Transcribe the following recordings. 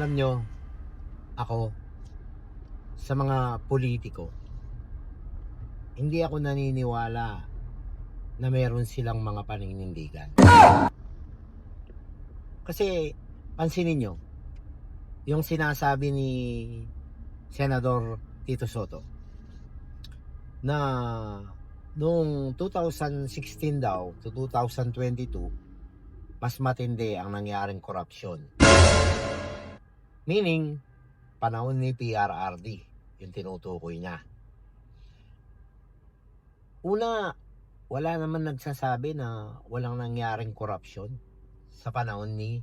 alam nyo, ako, sa mga politiko, hindi ako naniniwala na meron silang mga paninindigan. Kasi, pansinin nyo, yung sinasabi ni Senador Tito Soto, na noong 2016 daw to 2022, mas matindi ang nangyaring korupsyon. Meaning, panahon ni PRRD, yung tinutukoy niya. Una, wala naman nagsasabi na walang nangyaring korupsyon sa panahon ni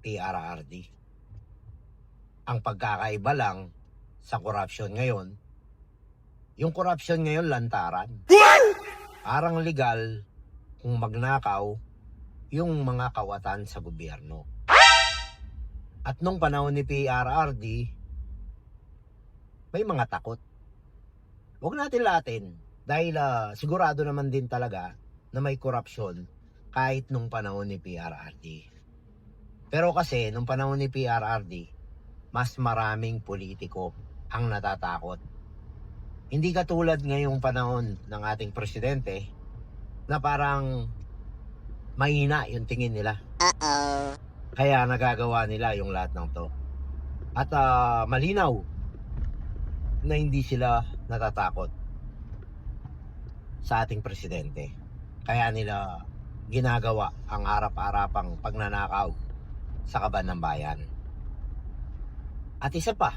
PRRD. Ang pagkakaiba lang sa korupsyon ngayon, yung korupsyon ngayon lantaran. Parang legal kung magnakaw yung mga kawatan sa gobyerno. At nung panahon ni PRRD, may mga takot. Huwag natin latin dahil ah, sigurado naman din talaga na may korupsyon kahit nung panahon ni PRRD. Pero kasi nung panahon ni PRRD, mas maraming politiko ang natatakot. Hindi katulad ngayong panahon ng ating presidente na parang mahina yung tingin nila. Kaya nagagawa nila yung lahat ng to. At ah, malinaw na hindi sila natatakot sa ating presidente. Kaya nila ginagawa ang harap-harapang pagnanakaw sa kaban ng bayan. At isa pa,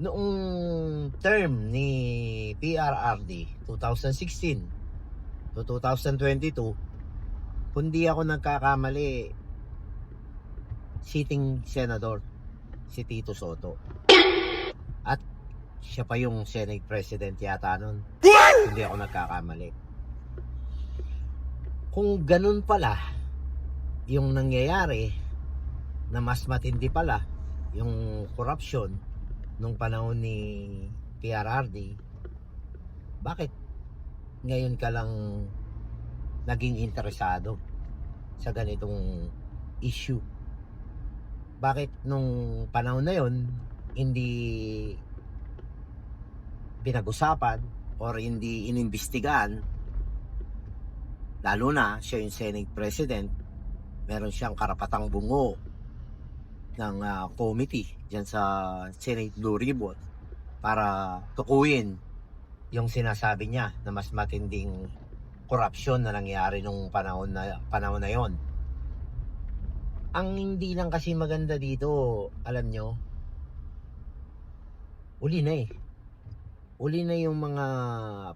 noong term ni PRRD 2016 to 2022, kundi ako nagkakamali, sitting senador si Tito Soto. At siya pa yung Senate President yata nun. Hindi ako nagkakamali. Kung ganun pala yung nangyayari na mas matindi pala yung corruption nung panahon ni PRRD, bakit ngayon ka lang naging interesado sa ganitong issue? Bakit nung panahon na yon hindi pinag-usapan or hindi inimbestigahan lalo na siya yung Senate President meron siyang karapatang bungo ng ah, committee dyan sa Senate Blue Ribbon para tukuyin yung sinasabi niya na mas matinding korupsyon na nangyari nung panahon na panahon na yon. Ang hindi lang kasi maganda dito, alam nyo, uli na eh. Uli na yung mga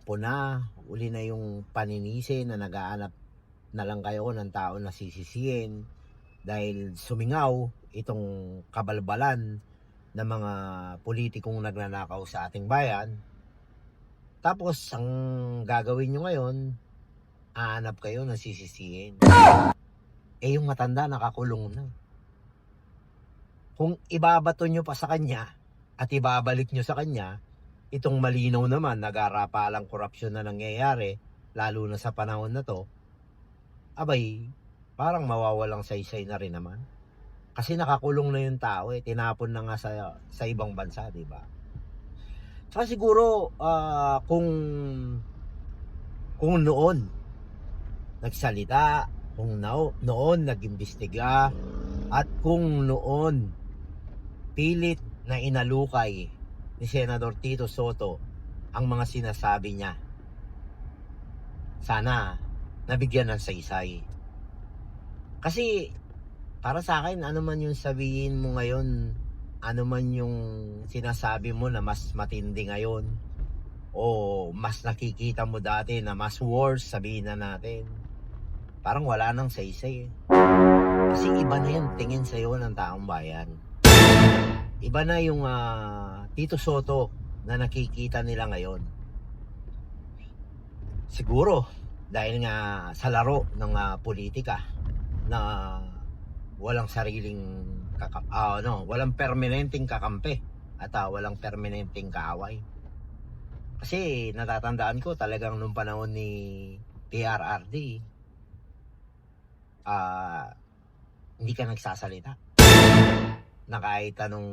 puna, uli na yung paninisi na nagaanap na lang kayo ng tao na sisisihin dahil sumingaw itong kabalbalan ng mga politikong nagnanakaw sa ating bayan. Tapos, ang gagawin nyo ngayon, aanap kayo ng sisisihin. Eh, yung matanda nakakulong na. Kung ibabato nyo pa sa kanya at ibabalik nyo sa kanya, itong malinaw naman, nagarapalang korupsyon na nangyayari, lalo na sa panahon na to, abay, parang mawawalang saysay na rin naman. Kasi nakakulong na yung tao eh, tinapon na nga sa, sa ibang bansa, di ba? Tsaka siguro, ah, kung, kung noon, nagsalita, kung no, noon nagimbestiga, at kung noon, pilit na inalukay ni Senador Tito Soto ang mga sinasabi niya. Sana nabigyan ng saysay. Kasi para sa akin, ano man yung sabihin mo ngayon, ano man yung sinasabi mo na mas matindi ngayon, o mas nakikita mo dati na mas worse, sabihin na natin, parang wala nang saysay. eh. Kasi iba na yung tingin sa'yo ng taong bayan. Iba na yung ah, Tito Soto na nakikita nila ngayon. Siguro, dahil nga sa laro ng ah, politika na walang sariling kaka- ah, ano, walang permanenteng kakampi at ah, walang permanenteng kaaway. Kasi natatandaan ko talagang nung panahon ni PRRD, ah, hindi ka nagsasalita. na kahit anong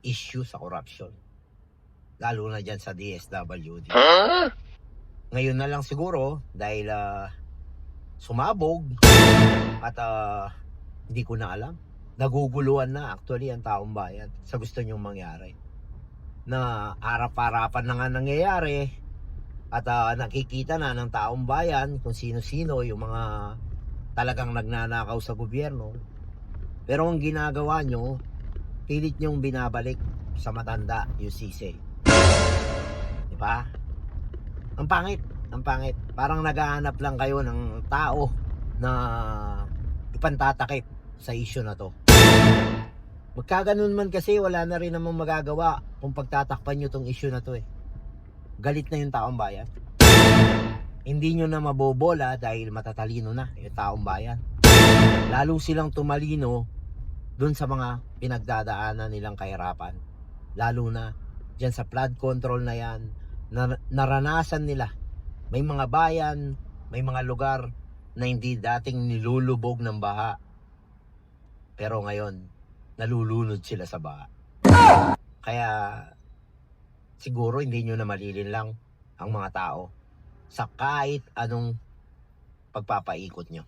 issue sa corruption. Lalo na dyan sa DSWD. Ngayon na lang siguro dahil ah, sumabog at ah, hindi ko na alam. Naguguluhan na actually ang taong bayan sa gusto nyong mangyari. Na arap-arapan na nga nangyayari at ah, nakikita na ng taong bayan kung sino-sino yung mga talagang nagnanakaw sa gobyerno. Pero ang ginagawa nyo, pilit nyong binabalik sa matanda yung sisi. Di ba? Ang pangit, ang pangit. Parang naghahanap lang kayo ng tao na ipantatakip sa issue na to. Magkaganon man kasi wala na rin namang magagawa kung pagtatakpan nyo tong issue na to eh. Galit na yung taong bayan. Hindi nyo na mabobola dahil matatalino na yung taong bayan. Lalo silang tumalino dun sa mga pinagdadaanan nilang kahirapan. Lalo na dyan sa flood control na yan, na, naranasan nila. May mga bayan, may mga lugar na hindi dating nilulubog ng baha. Pero ngayon, nalulunod sila sa baha. Kaya siguro hindi nyo na malilin lang ang mga tao sa kahit anong pagpapaikot nyo.